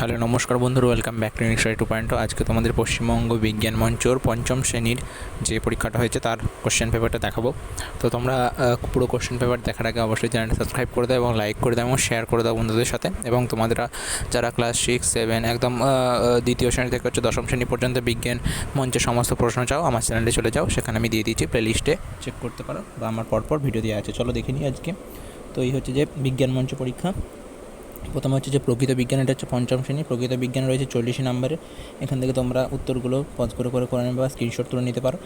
Hello, নমস্কার বন্ধুরা welcome back to নিক্সাই টু পয়েন্ট আজকে তোমাদের পশ্চিমবঙ্গ বিজ্ঞান মঞ্চর পঞ্চম শ্রেণির যে পরীক্ষাটা হয়েছে, তার কোশ্চেন পেপারটা দেখাবো। তো তোমরা পুরো কোশ্চেন পেপার দেখার আগে অবশ্যই চ্যানেলটা সাবস্ক্রাইব করে দাও এবং লাইক করে দাও এবং শেয়ার করে দাও বন্ধুদের সাথে। এবং তোমরা যারা ক্লাস সিক্স সেভেন একদম দ্বিতীয় শ্রেণি থেকে হচ্ছে দশম শ্রেণি পর্যন্ত বিজ্ঞান মঞ্চে সমস্ত প্রশ্ন চাও, আমার চ্যানেলে চলে যাও, সেখানে আমি দিয়ে দিয়েছি প্লেলিস্টে চেক করতে পারো বা আমার পরপর ভিডিও দেওয়া আছে। চলো দেখে নিই আজকে। তো এই হচ্ছে যে বিজ্ঞান মঞ্চ পরীক্ষা। প্রথমে হচ্ছে যে প্রকৃত বিজ্ঞান, এটা হচ্ছে পঞ্চম শ্রেণি। প্রকৃত বিজ্ঞান রয়েছে চল্লিশ নাম্বারের এখান থেকে তোমরা উত্তরগুলো পজ করে করে করে নেবে বা স্ক্রিনশট তুলে নিতে পারো।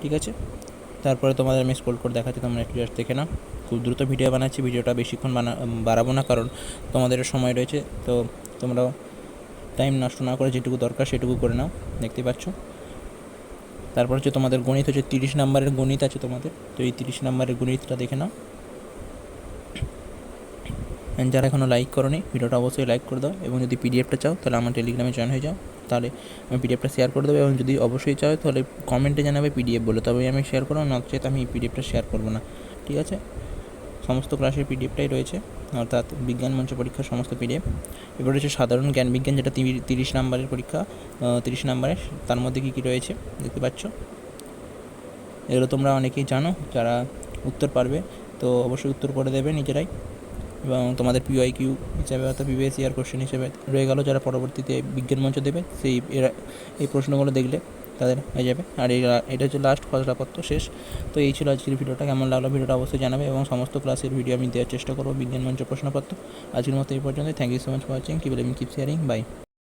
ঠিক আছে? তারপরে তোমাদের আমি স্ক্রোল করে দেখাচ্ছি, তোমরা একটু জাস্ট দেখে নাও। খুব দ্রুত ভিডিও বানাচ্ছি, ভিডিওটা বেশিক্ষণ বানা, বাড়াবো না, কারণ তোমাদের সময় রয়েছে। তো তোমরাও টাইম নষ্ট না করে যেটুকু দরকার সেটুকু করে নাও, দেখতে পাচ্ছ? তারপর হচ্ছে তোমাদের গণিত হচ্ছে তিরিশ নাম্বারের গণিত আছে তোমাদের। তো এই তিরিশ নাম্বারের গণিতটা দেখে নাও। যারা এখনও লাইক করনি, ভিডিওটা অবশ্যই লাইক করে দাও এবং যদি পিডিএফটা চাও, তাহলে আমার টেলিগ্রামে জয়েন হয়ে যাও। তাহলে আমি পিডিএফটা শেয়ার করে দেবো এবং যদি অবশ্যই চাও, তাহলে কমেন্টে জানাবে পিডিএফ বলে। তবে আমি শেয়ার করব নচেত আমি পিডিএফটা শেয়ার করব না। ঠিক আছে? সমস্ত ক্লাসের পিডিএফটাই রয়েছে। অর্থাৎ বিজ্ঞান মঞ্চ পরীক্ষার সমস্ত পিডিএফ এবার রয়েছে সাধারণ জ্ঞান বিজ্ঞান, যেটা তিরি- তিরিশ নাম্বারের পরীক্ষা। তিরিশ নাম্বারের তার মধ্যে কী কী রয়েছে, দেখতে পাচ্ছ? এগুলো তোমরা অনেকেই জানো, যারা উত্তর পারবে, তো অবশ্যই উত্তর করে দেবে নিজেরাই। এবং তোমাদের পিওয়াই কিউ হিসাবে অর্থাৎ পিভিএস ইয়ার কোশ্চেন হিসেবে রয়ে গেল, যারা পরবর্তীতে বিজ্ঞান মঞ্চ দেবে, সেই এরা, এই প্রশ্নগুলো দেখলে তাদের হয়ে যাবে। আর এটা হচ্ছে লাস্ট খসড়াপত্র শেষ। তো এই ছিল আজকের ভিডিওটা, কেমন লাগল ভিডিওটা অবশ্যই জানাবে এবং সমস্ত ক্লাসের ভিডিও আমি দেওয়ার চেষ্টা করব বিজ্ঞান মঞ্চ প্রশ্নপত্র আজকের মতো এই পর্যন্ত thank you so much for watching keep living keep sharing bye